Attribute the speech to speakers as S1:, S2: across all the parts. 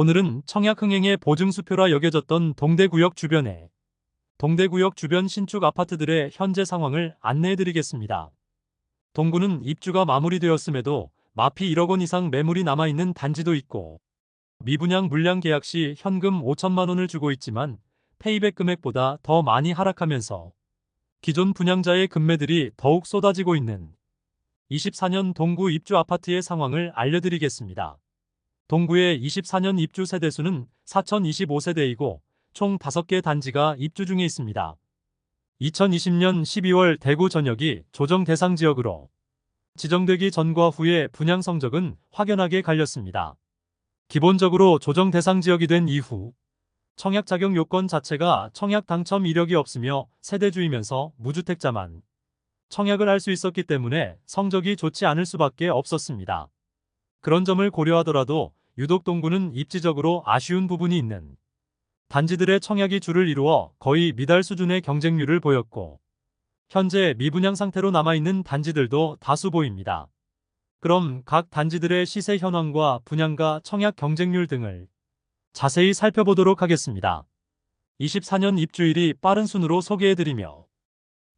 S1: 오늘은 청약 흥행의 보증수표라 여겨졌던 동대구역 주변에 동대구역 주변 신축 아파트들의 현재 상황을 안내해드리겠습니다. 동구는 입주가 마무리되었음에도 마피 1억 원 이상 매물이 남아있는 단지도 있고 미분양 물량 계약 시 현금 5천만 원을 주고 있지만 페이백 금액보다 더 많이 하락하면서 기존 분양자의 금매들이 더욱 쏟아지고 있는 24년 동구 입주 아파트의 상황을 알려드리겠습니다. 동구의 24년 입주 세대수는 4,025세대이고 총 5개 단지가 입주 중에 있습니다. 2020년 12월 대구 전역이 조정 대상 지역으로 지정되기 전과 후의 분양 성적은 확연하게 갈렸습니다. 기본적으로 조정 대상 지역이 된 이후 청약 자격 요건 자체가 청약 당첨 이력이 없으며 세대주이면서 무주택자만 청약을 할 수 있었기 때문에 성적이 좋지 않을 수밖에 없었습니다. 그런 점을 고려하더라도 유독 동구는 입지적으로 아쉬운 부분이 있는 단지들의 청약이 줄을 이루어 거의 미달 수준의 경쟁률을 보였고 현재 미분양 상태로 남아있는 단지들도 다수 보입니다. 그럼 각 단지들의 시세 현황과 분양가 청약 경쟁률 등을 자세히 살펴보도록 하겠습니다. 24년 입주일이 빠른 순으로 소개해드리며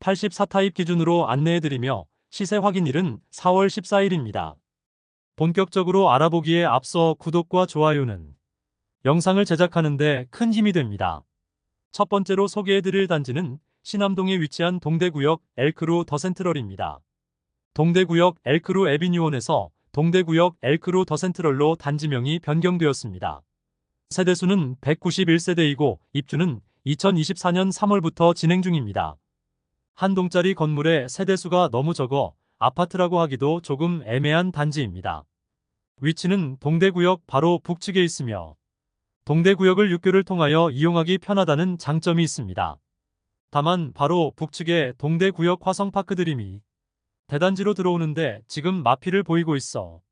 S1: 84타입 기준으로 안내해드리며 시세 확인일은 4월 14일입니다. 본격적으로 알아보기에 앞서 구독과 좋아요는 영상을 제작하는데 큰 힘이 됩니다. 첫 번째로 소개해드릴 단지는 신암동에 위치한 동대구역 엘크루 더센트럴입니다. 동대구역 엘크루 에비뉴원에서 동대구역 엘크루 더센트럴로 단지명이 변경되었습니다. 세대수는 191세대이고 입주는 2024년 3월부터 진행 중입니다. 한 동짜리 건물의 세대수가 너무 적어 아파트라고 하기도 조금 애매한 단지입니다. 위치는 동대구역 바로 북측에 있으며 동대구역을 육교를 통하여 이용하기 편하다는 장점이 있습니다. 다만 바로 북측에 동대구역 화성파크 드림이 대단지로 들어오는데 지금 마피를 보이고 있어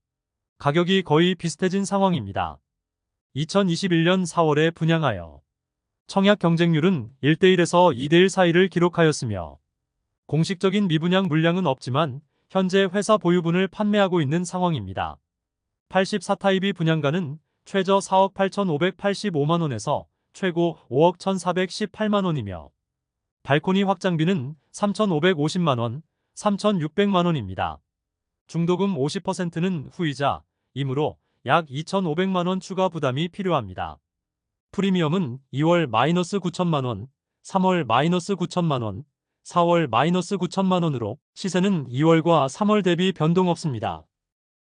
S1: 가격이 거의 비슷해진 상황입니다. 2021년 4월에 분양하여 청약 경쟁률은 1대1에서 2대1 사이를 기록하였으며 공식적인 미분양 물량은 없지만 현재 회사 보유분을 판매하고 있는 상황입니다. 84타입이 분양가는 최저 4억 8,585만 원에서 최고 5억 1,418만 원이며 발코니 확장비는 3,550만 원, 3,600만 원입니다. 중도금 50%는 후이자, 이므로 약 2,500만 원 추가 부담이 필요합니다. 프리미엄은 2월 마이너스 9천만 원, 3월 마이너스 9천만 원, 4월 마이너스 9천만 원으로 시세는 2월과 3월 대비 변동 없습니다.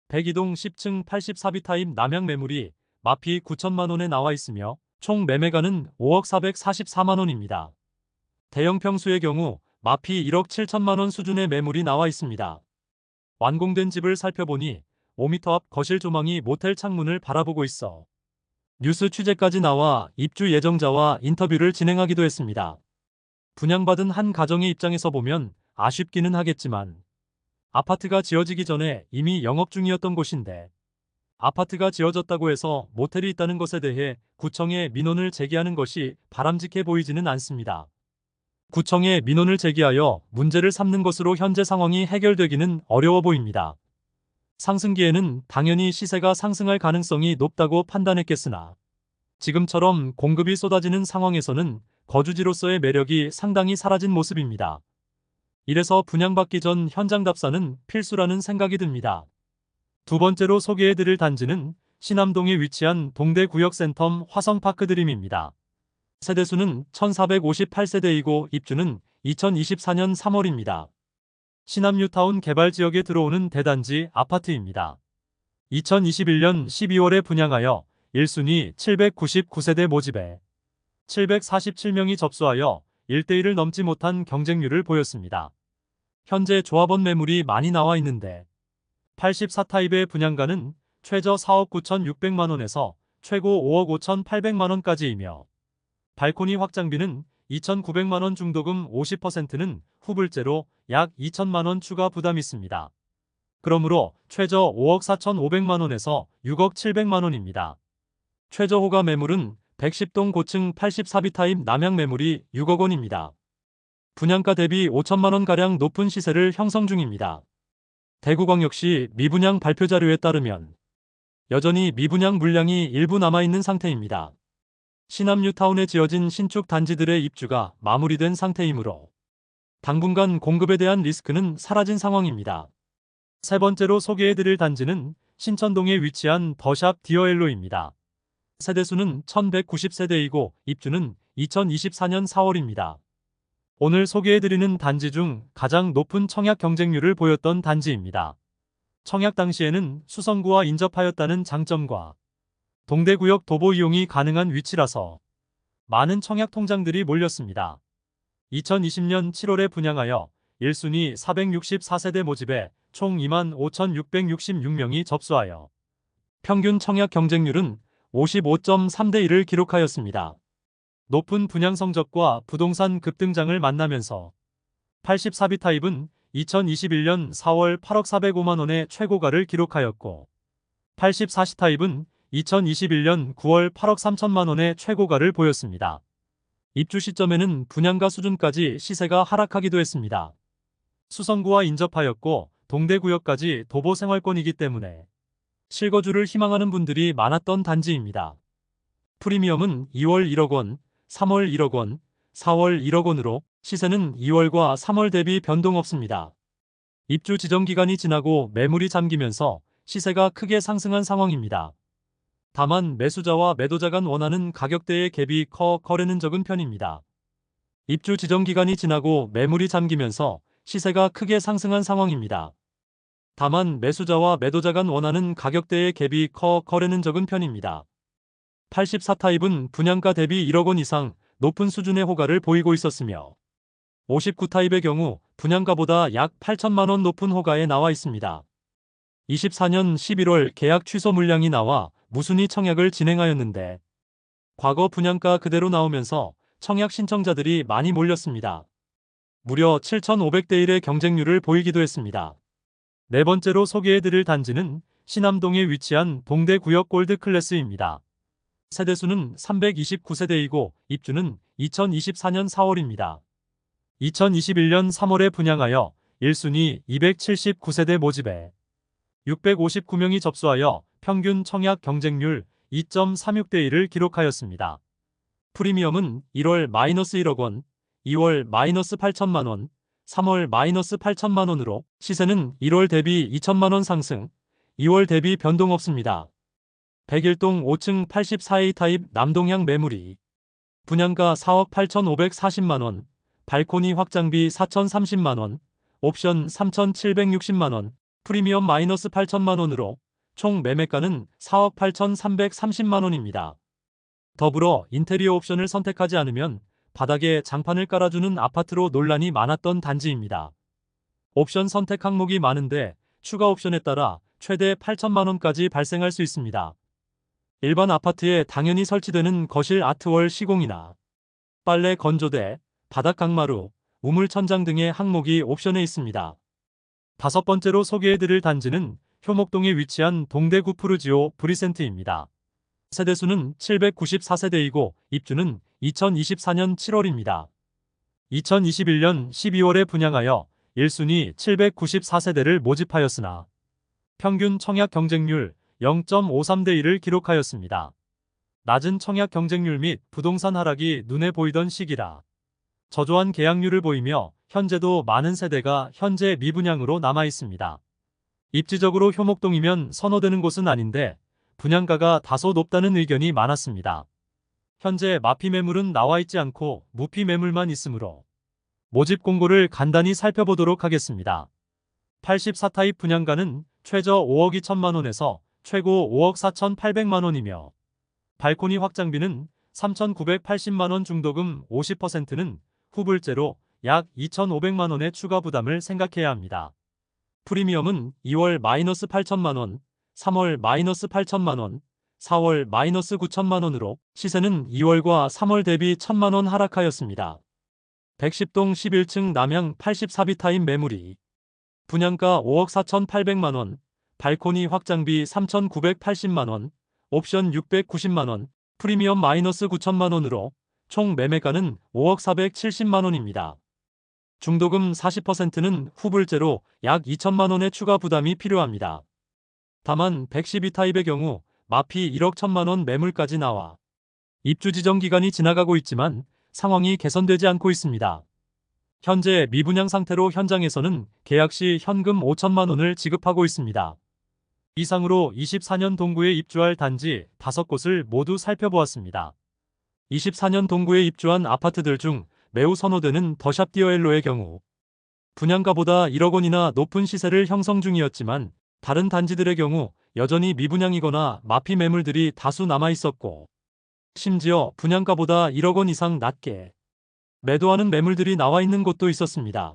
S1: 102동 10층 84비 타입 남양 매물이 마피 9천만 원에 나와 있으며 총 매매가는 5억 444만 원입니다. 대형 평수의 경우 마피 1억 7천만 원 수준의 매물이 나와 있습니다. 완공된 집을 살펴보니 5m 앞 거실 조망이 모텔 창문을 바라보고 있어 뉴스 취재까지 나와 입주 예정자와 인터뷰를 진행하기도 했습니다. 분양받은 한 가정의 입장에서 보면 아쉽기는 하겠지만 아파트가 지어지기 전에 이미 영업 중이었던 곳인데 아파트가 지어졌다고 해서 모텔이 있다는 것에 대해 구청에 민원을 제기하는 것이 바람직해 보이지는 않습니다. 구청에 민원을 제기하여 문제를 삼는 것으로 현재 상황이 해결되기는 어려워 보입니다. 상승기에는 당연히 시세가 상승할 가능성이 높다고 판단했겠으나 지금처럼 공급이 쏟아지는 상황에서는 거주지로서의 매력이 상당히 사라진 모습입니다. 이래서 분양받기 전 현장 답사는 필수라는 생각이 듭니다. 두 번째로 소개해드릴 단지는 신암동에 위치한 동대구역센텀 화성파크 드림입니다. 세대수는 1458세대이고 입주는 2024년 3월입니다. 신암뉴타운 개발지역에 들어오는 대단지 아파트입니다. 2021년 12월에 분양하여 1순위 799세대 모집에 747명이 접수하여 1대1을 넘지 못한 경쟁률을 보였습니다. 현재 조합원 매물이 많이 나와 있는데 84타입의 분양가는 최저 4억 9,600만원에서 최고 5억 5,800만원까지이며 발코니 확장비는 2,900만원 중도금 50%는 후불제로 약 2천만원 추가 부담 있습니다. 그러므로 최저 5억 4,500만원에서 6억 700만원입니다. 최저 호가 매물은 110동 고층 84비 타입 남양 매물이 6억 원입니다. 분양가 대비 5천만 원가량 높은 시세를 형성 중입니다. 대구광역시 미분양 발표 자료에 따르면 여전히 미분양 물량이 일부 남아있는 상태입니다. 시남 뉴타운에 지어진 신축 단지들의 입주가 마무리된 상태이므로 당분간 공급에 대한 리스크는 사라진 상황입니다. 세 번째로 소개해드릴 단지는 신천동에 위치한 더샵 디어엘로입니다. 세대수는 1190세대이고 입주는 2024년 4월입니다. 오늘 소개해드리는 단지 중 가장 높은 청약 경쟁률을 보였던 단지입니다. 청약 당시에는 수성구와 인접하였다는 장점과 동대구역 도보 이용이 가능한 위치라서 많은 청약 통장들이 몰렸습니다. 2020년 7월에 분양하여 1순위 464세대 모집에 총 25,666명이 접수하여 평균 청약 경쟁률은 55.3대 1을 기록하였습니다. 높은 분양 성적과 부동산 급등장을 만나면서 84비 타입은 2021년 4월 8억 405만 원의 최고가를 기록하였고 84시 타입은 2021년 9월 8억 3천만 원의 최고가를 보였습니다. 입주 시점에는 분양가 수준까지 시세가 하락하기도 했습니다. 수성구와 인접하였고 동대구역까지 도보 생활권이기 때문에 실거주를 희망하는 분들이 많았던 단지입니다. 프리미엄은 2월 1억 원, 3월 1억 원, 4월 1억 원으로 시세는 2월과 3월 대비 변동 없습니다. 입주 지정 기간이 지나고 매물이 잠기면서 시세가 크게 상승한 상황입니다. 다만 매수자와 매도자 간 원하는 가격대의 갭이 커 거래는 적은 편입니다. 입주 지정 기간이 지나고 매물이 잠기면서 시세가 크게 상승한 상황입니다. 다만 매수자와 매도자 간 원하는 가격대의 갭이 커 거래는 적은 편입니다. 84타입은 분양가 대비 1억 원 이상 높은 수준의 호가를 보이고 있었으며 59타입의 경우 분양가보다 약 8천만 원 높은 호가에 나와 있습니다. 24년 11월 계약 취소 물량이 나와 무순위 청약을 진행하였는데 과거 분양가 그대로 나오면서 청약 신청자들이 많이 몰렸습니다. 무려 7,500대 1의 경쟁률을 보이기도 했습니다. 네 번째로 소개해드릴 단지는 신암동에 위치한 동대구역 골드클래스입니다. 세대수는 329세대이고 입주는 2024년 4월입니다. 2021년 3월에 분양하여 1순위 279세대 모집에 659명이 접수하여 평균 청약 경쟁률 2.36대 1을 기록하였습니다. 프리미엄은 1월 마이너스 1억 원, 2월 마이너스 8천만 원, 3월 마이너스 8천만 원으로 시세는 1월 대비 2천만 원 상승, 2월 대비 변동 없습니다. 101동 5층 84A 타입 남동향 매물이 분양가 4억 8,540만 원, 발코니 확장비 4,030만 원, 옵션 3,760만 원, 프리미엄 마이너스 8천만 원으로 총 매매가는 4억 8,330만 원입니다. 더불어 인테리어 옵션을 선택하지 않으면 바닥에 장판을 깔아주는 아파트로 논란이 많았던 단지입니다. 옵션 선택 항목이 많은데 추가 옵션에 따라 최대 8천만 원까지 발생할 수 있습니다. 일반 아파트에 당연히 설치되는 거실 아트월 시공이나 빨래 건조대, 바닥 강마루, 우물 천장 등의 항목이 옵션에 있습니다. 다섯 번째로 소개해드릴 단지는 효목동에 위치한 동대구 푸르지오 브리센트입니다. 세대수는 794세대이고 입주는 2024년 7월입니다. 2021년 12월에 분양하여 1순위 794세대를 모집하였으나 평균 청약 경쟁률 0.53대 1을 기록하였습니다. 낮은 청약 경쟁률 및 부동산 하락이 눈에 보이던 시기라 저조한 계약률을 보이며 현재도 많은 세대가 현재 미분양으로 남아 있습니다. 입지적으로 효목동이면 선호되는 곳은 아닌데 분양가가 다소 높다는 의견이 많았습니다. 현재 마피 매물은 나와 있지 않고 무피 매물만 있으므로 모집 공고를 간단히 살펴보도록 하겠습니다. 84타입 분양가는 최저 5억 2천만 원에서 최고 5억 4천 8백만 원이며 발코니 확장비는 3,980만 원 중도금 50%는 후불제로 약 2,500만 원의 추가 부담을 생각해야 합니다. 프리미엄은 2월 마이너스 8천만 원, 3월 마이너스 8천만 원, 4월 마이너스 9천만 원으로 시세는 2월과 3월 대비 1천만 원 하락하였습니다. 110동 11층 남양 84비 타임 매물이 분양가 5억 4천8백만 원, 발코니 확장비 3,980만 원, 옵션 690만 원, 프리미엄 마이너스 9천만 원으로 총 매매가는 5억 470만 원입니다. 중도금 40%는 후불제로 약 2천만 원의 추가 부담이 필요합니다. 다만 112타입의 경우 마피 1억 1천만 원 매물까지 나와 입주 지정 기간이 지나가고 있지만 상황이 개선되지 않고 있습니다. 현재 미분양 상태로 현장에서는 계약 시 현금 5천만 원을 지급하고 있습니다. 이상으로 24년 동구에 입주할 단지 5곳을 모두 살펴보았습니다. 24년 동구에 입주한 아파트들 중 매우 선호되는 더샵 디어엘로의 경우 분양가보다 1억 원이나 높은 시세를 형성 중이었지만 다른 단지들의 경우 여전히 미분양이거나 마피 매물들이 다수 남아 있었고 심지어 분양가보다 1억 원 이상 낮게 매도하는 매물들이 나와 있는 곳도 있었습니다.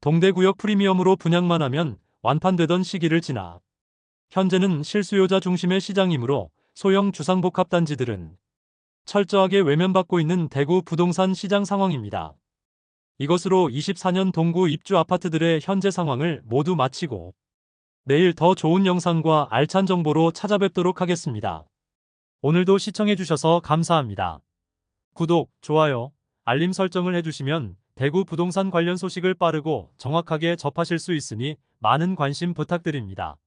S1: 동대구역 프리미엄으로 분양만 하면 완판되던 시기를 지나 현재는 실수요자 중심의 시장이므로 소형 주상복합 단지들은 철저하게 외면받고 있는 대구 부동산 시장 상황입니다. 이것으로 24년 동구 입주 아파트들의 현재 상황을 모두 마치고 내일 더 좋은 영상과 알찬 정보로 찾아뵙도록 하겠습니다. 오늘도 시청해주셔서 감사합니다. 구독, 좋아요, 알림 설정을 해주시면 대구 부동산 관련 소식을 빠르고 정확하게 접하실 수 있으니 많은 관심 부탁드립니다.